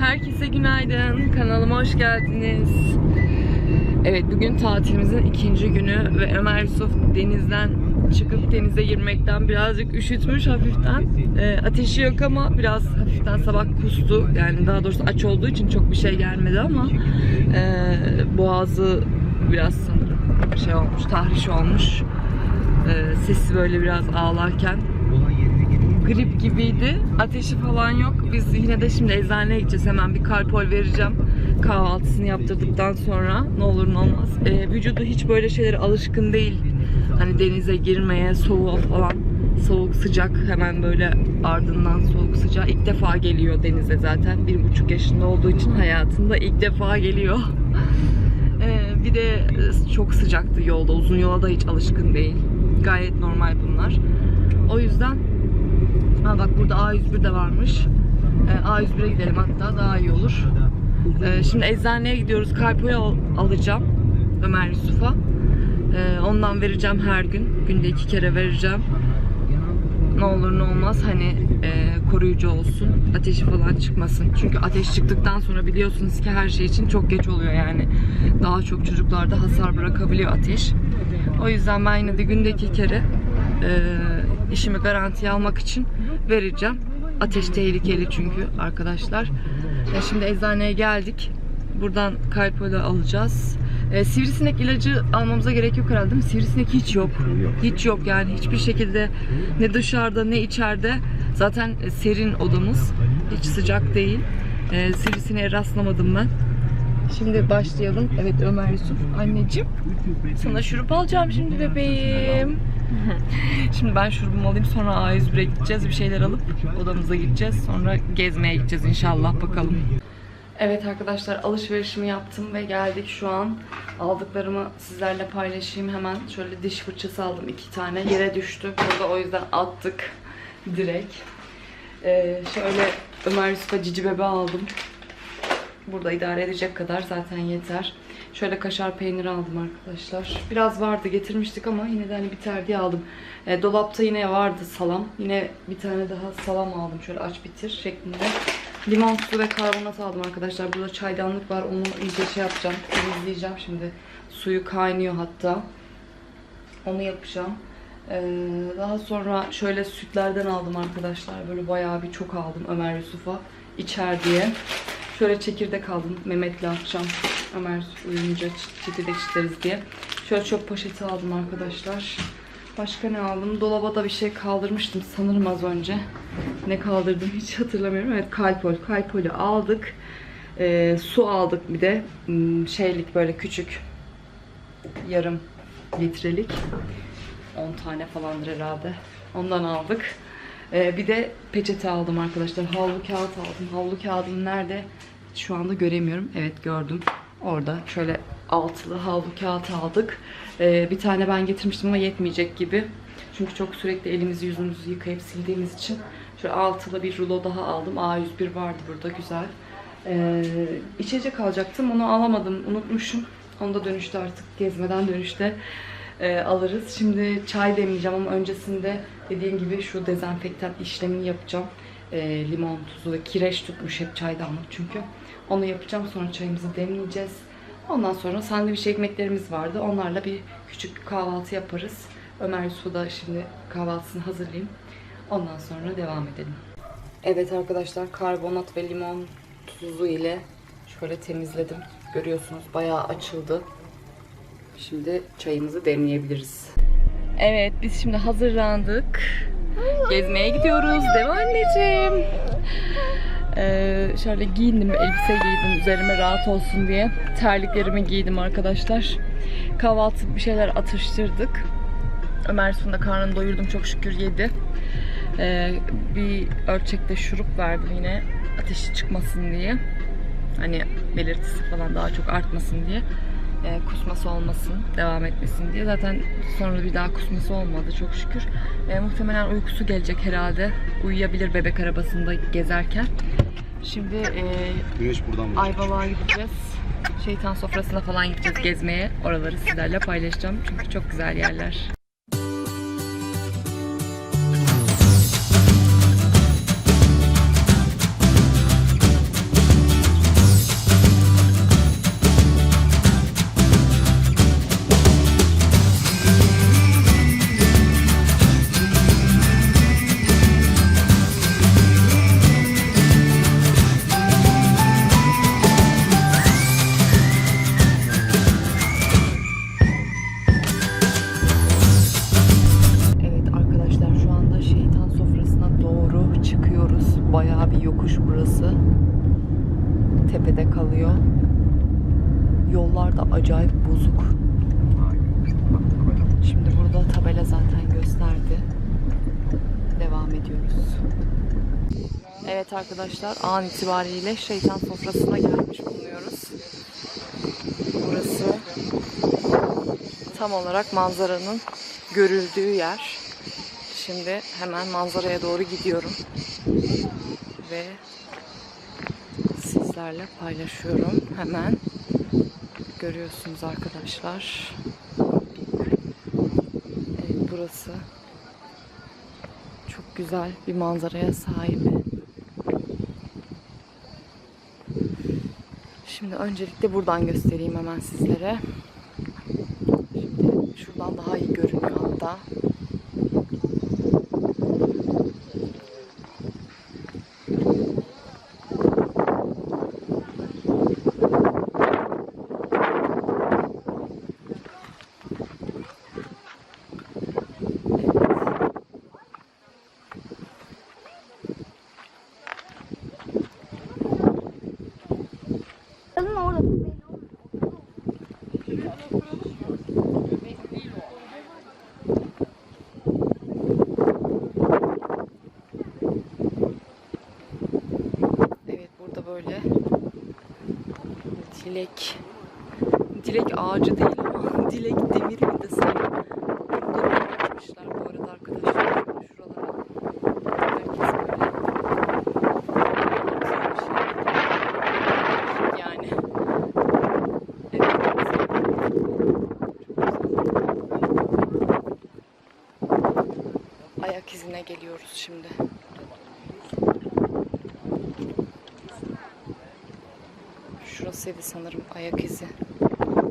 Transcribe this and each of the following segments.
Herkese günaydın. Kanalıma hoş geldiniz. Evet bugün tatilimizin ikinci günü ve Ömer Yusuf denizden çıkıp denize girmekten birazcık üşütmüş hafiften. Ee, ateşi yok ama biraz hafiften sabah kustu. Yani daha doğrusu aç olduğu için çok bir şey gelmedi ama e, boğazı biraz sanırım şey olmuş, tahriş olmuş. Ee, sesi böyle biraz ağlarken grip gibiydi. Ateşi falan yok. Biz yine de şimdi eczaneye gideceğiz. Hemen bir kalpol vereceğim. Kahvaltısını yaptırdıktan sonra ne olur ne olmaz. Ee, vücudu hiç böyle şeylere alışkın değil. Hani denize girmeye, soğuğa falan. Soğuk sıcak hemen böyle ardından soğuk sıcak. İlk defa geliyor denize zaten. Bir buçuk yaşında olduğu için hayatında ilk defa geliyor. Ee, bir de e, çok sıcaktı yolda. Uzun yola da hiç alışkın değil. Gayet normal bunlar. O yüzden burada A101 de varmış. Ee, A101'e gidelim hatta daha iyi olur. Ee, şimdi eczaneye gidiyoruz. Kalpoyu al- alacağım Ömer Yusuf'a. Ee, ondan vereceğim her gün. Günde iki kere vereceğim. Ne olur ne olmaz hani e, koruyucu olsun. Ateşi falan çıkmasın. Çünkü ateş çıktıktan sonra biliyorsunuz ki her şey için çok geç oluyor yani. Daha çok çocuklarda hasar bırakabiliyor ateş. O yüzden ben yine de günde iki kere e, işimi garantiye almak için vereceğim. Ateş tehlikeli çünkü arkadaşlar. E, şimdi eczaneye geldik. Buradan kalpolu alacağız. E, sivrisinek ilacı almamıza gerek yok herhalde değil mi? Sivrisinek hiç yok. Hiç yok yani hiçbir şekilde ne dışarıda ne içeride. Zaten serin odamız. Hiç sıcak değil. E, sivrisineğe rastlamadım ben. Şimdi başlayalım. Evet Ömer Yusuf. Anneciğim sana şurup alacağım şimdi bebeğim. Şimdi ben şurubumu alayım sonra A101'e gideceğiz. Bir şeyler alıp odamıza gideceğiz. Sonra gezmeye gideceğiz inşallah bakalım. Evet arkadaşlar alışverişimi yaptım ve geldik şu an. Aldıklarımı sizlerle paylaşayım hemen. Şöyle diş fırçası aldım iki tane. Yere düştü. Burada o yüzden attık direkt. Ee, şöyle Ömer Yusuf'a cici bebe aldım. Burada idare edecek kadar zaten yeter. Şöyle kaşar peyniri aldım arkadaşlar. Biraz vardı getirmiştik ama yine de hani biter diye aldım. E, dolapta yine vardı salam. Yine bir tane daha salam aldım. Şöyle aç bitir şeklinde. Limon su ve karbonat aldım arkadaşlar. Burada çaydanlık var. Onu iyice şey yapacağım. Temizleyeceğim şimdi. Suyu kaynıyor hatta. Onu yapacağım. Ee, daha sonra şöyle sütlerden aldım arkadaşlar. Böyle bayağı bir çok aldım Ömer Yusuf'a içer diye. Şöyle çekirdek aldım Mehmet'le akşam. Ömer uyuyunca çekirdek içeriz diye. Şöyle çöp poşeti aldım arkadaşlar. Başka ne aldım? Dolaba da bir şey kaldırmıştım sanırım az önce. Ne kaldırdım hiç hatırlamıyorum. Evet kalpol. Kalpolü aldık. Ee, su aldık bir de. Hmm, Şeylik böyle küçük. Yarım litrelik. 10 tane falandır herhalde. Ondan aldık. Ee, bir de peçete aldım arkadaşlar. Havlu kağıt aldım. Havlu kağıdını nerede? Şu anda göremiyorum. Evet gördüm. Orada şöyle altılı havlu kağıt aldık. Ee, bir tane ben getirmiştim ama yetmeyecek gibi. Çünkü çok sürekli elimizi yüzümüzü yıkayıp sildiğimiz için şöyle altılı bir rulo daha aldım. A101 vardı burada güzel. Ee, içecek alacaktım. Onu alamadım. Unutmuşum. Onu da dönüşte artık gezmeden dönüşte e, alırız. Şimdi çay demleyeceğim ama öncesinde dediğim gibi şu dezenfektan işlemini yapacağım. E, limon tuzu ve kireç tutmuş hep çaydanlık çünkü. Onu yapacağım. Sonra çayımızı demleyeceğiz. Ondan sonra sandviç ekmeklerimiz vardı. Onlarla bir küçük bir kahvaltı yaparız. Ömer Yusuf'a da şimdi kahvaltısını hazırlayayım. Ondan sonra devam edelim. Evet arkadaşlar karbonat ve limon tuzu ile şöyle temizledim. Görüyorsunuz bayağı açıldı. Şimdi çayımızı demleyebiliriz. Evet biz şimdi hazırlandık. Gezmeye gidiyoruz. Değil mi anneciğim? Ee, şöyle giyindim, elbise giydim üzerime rahat olsun diye. Terliklerimi giydim arkadaşlar. Kahvaltı bir şeyler atıştırdık. Ömer sonunda karnını doyurdum çok şükür yedi. Ee, bir ölçekte şurup verdim yine ateşi çıkmasın diye. Hani belirtisi falan daha çok artmasın diye. Ee, kusması olmasın, devam etmesin diye. Zaten sonra bir daha kusması olmadı çok şükür. Ee, muhtemelen uykusu gelecek herhalde. Uyuyabilir bebek arabasında gezerken. Şimdi e, Güneş buradan. Ayvalık'a gideceğiz. Şeytan sofrasına falan gideceğiz gezmeye. Oraları sizlerle paylaşacağım. Çünkü çok güzel yerler. Evet arkadaşlar an itibariyle şeytan sofrasına gelmiş bulunuyoruz. Burası tam olarak manzaranın görüldüğü yer. Şimdi hemen manzaraya doğru gidiyorum. Ve sizlerle paylaşıyorum. Hemen görüyorsunuz arkadaşlar. Evet burası çok güzel bir manzaraya sahip. Şimdi öncelikle buradan göstereyim hemen sizlere. Şimdi şuradan daha iyi görünüyor hatta. Kadın orada. Evet burada böyle dilek dilek ağacı değil ama dilek demiri mi desem böyle yapmışlar bu arada arkadaşlar şuralara ayak izine geliyoruz şimdi. Şurasıydı sanırım ayak izi.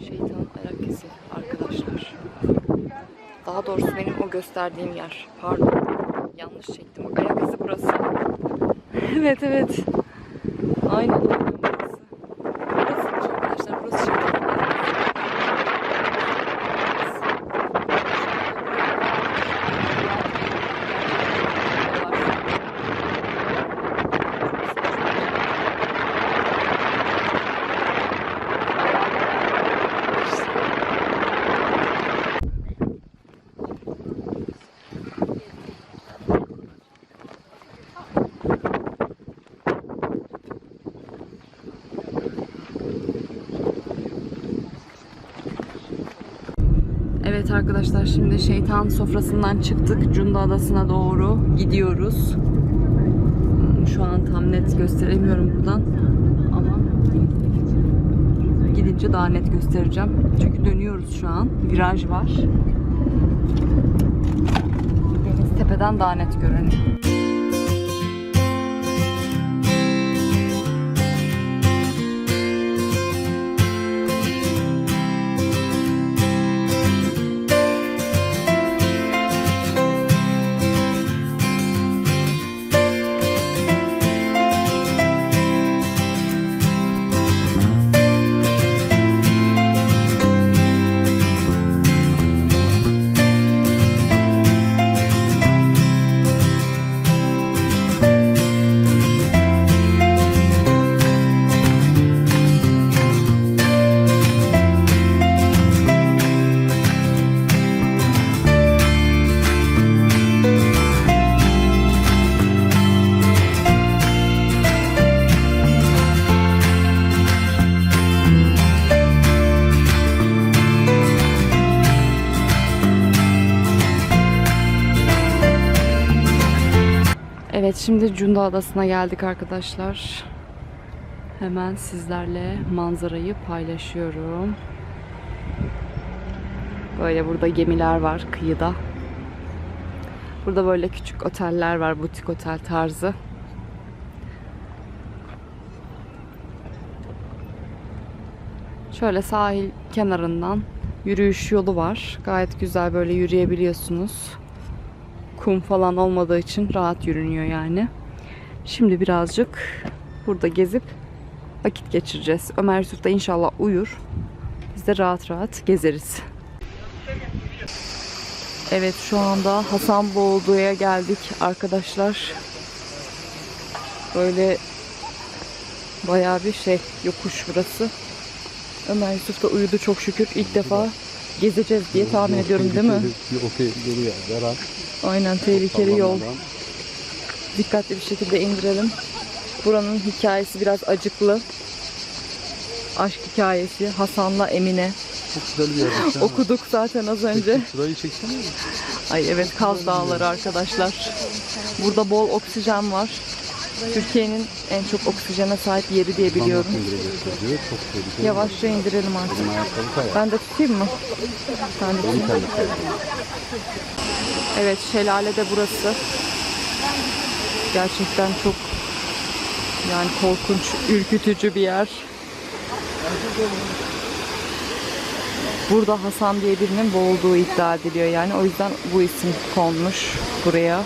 Şeytan ayak izi arkadaşlar. Daha doğrusu benim o gösterdiğim yer. Pardon. Yanlış çektim. Ayak izi burası. evet evet. Aynen aynen burası. Burasıymış arkadaşlar. Burası şeytanın ayak izi. Evet arkadaşlar şimdi şeytan sofrasından çıktık. Cunda Adası'na doğru gidiyoruz. Hmm, Şu an tam net gösteremiyorum buradan. Ama gidince daha net göstereceğim. Çünkü dönüyoruz şu an. Viraj var. Deniz tepeden daha net görünüyor. Evet şimdi Cunda Adası'na geldik arkadaşlar. Hemen sizlerle manzarayı paylaşıyorum. Böyle burada gemiler var kıyıda. Burada böyle küçük oteller var, butik otel tarzı. Şöyle sahil kenarından yürüyüş yolu var. Gayet güzel böyle yürüyebiliyorsunuz. Kum falan olmadığı için rahat yürünüyor yani. Şimdi birazcık burada gezip vakit geçireceğiz. Ömer Yusuf da inşallah uyur. Biz de rahat rahat gezeriz. Evet şu anda Hasan Boğdu'ya geldik arkadaşlar. Böyle Bayağı bir şey yokuş burası. Ömer Yusuf da uyudu çok şükür. İlk defa gezeceğiz diye tahmin ediyorum değil mi? Okey yolu ya. Berat. Aynen tehlikeli yol. Dikkatli bir şekilde indirelim. Buranın hikayesi biraz acıklı. Aşk hikayesi Hasan'la Emine. Çok güzel bir yer. Okuduk zaten az önce. Şurayı çeksene. Ay evet Kaz Dağları arkadaşlar. Burada bol oksijen var. Türkiye'nin en çok oksijene sahip yeri diye biliyorum. Anlatın diyor. Çok tehlikeli. Yavaşça indirelim artık. Ben de tutayım mı? Ben de tutayım. Evet şelale de burası. Gerçekten çok yani korkunç, ürkütücü bir yer. Burada Hasan diye birinin boğulduğu iddia ediliyor yani. O yüzden bu isim konmuş buraya.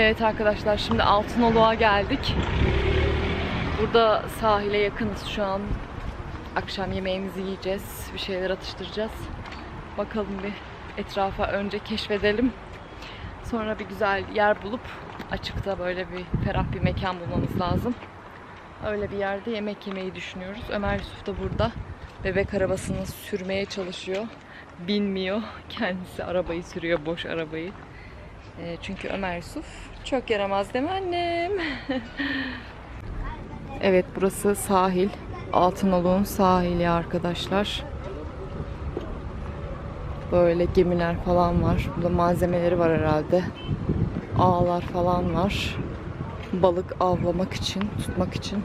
Evet arkadaşlar şimdi Altınoluk'a geldik. Burada sahile yakınız şu an. Akşam yemeğimizi yiyeceğiz. Bir şeyler atıştıracağız. Bakalım bir etrafa önce keşfedelim. Sonra bir güzel yer bulup açıkta böyle bir ferah bir mekan bulmamız lazım. Öyle bir yerde yemek yemeyi düşünüyoruz. Ömer Yusuf da burada. Bebek arabasını sürmeye çalışıyor. Binmiyor. Kendisi arabayı sürüyor, boş arabayı. E, çünkü Ömer Yusuf çok yaramaz mi annem? evet burası sahil. Altınoluk'un sahili arkadaşlar. Böyle gemiler falan var. Burada malzemeleri var herhalde. Ağlar falan var. Balık avlamak için, tutmak için.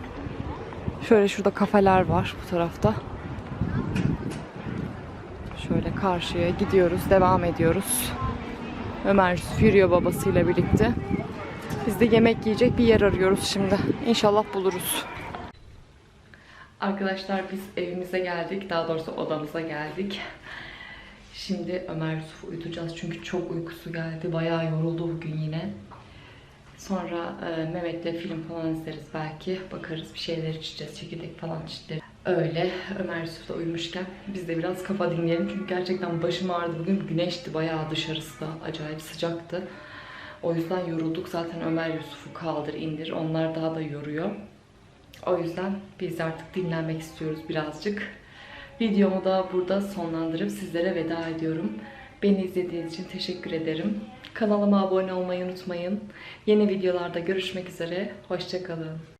Şöyle şurada kafeler var bu tarafta. Şöyle karşıya gidiyoruz, devam ediyoruz. Ömer yürüyor babasıyla birlikte. Biz de yemek yiyecek bir yer arıyoruz şimdi. İnşallah buluruz. Arkadaşlar biz evimize geldik. Daha doğrusu odamıza geldik. Şimdi Ömer Yusuf'u uyutacağız çünkü çok uykusu geldi. Bayağı yoruldu bugün yine. Sonra e, Mehmet'le film falan izleriz belki. Bakarız bir şeyler içeceğiz. Çekirdek falan içeriz. Öyle Ömer Yusuf da uyumuşken biz de biraz kafa dinleyelim. Çünkü gerçekten başım ağrıdı bugün. Güneşti bayağı dışarısı da acayip sıcaktı. O yüzden yorulduk. Zaten Ömer Yusuf'u kaldır indir. Onlar daha da yoruyor. O yüzden biz artık dinlenmek istiyoruz birazcık. Videomu da burada sonlandırıp sizlere veda ediyorum. Beni izlediğiniz için teşekkür ederim. Kanalıma abone olmayı unutmayın. Yeni videolarda görüşmek üzere. Hoşçakalın.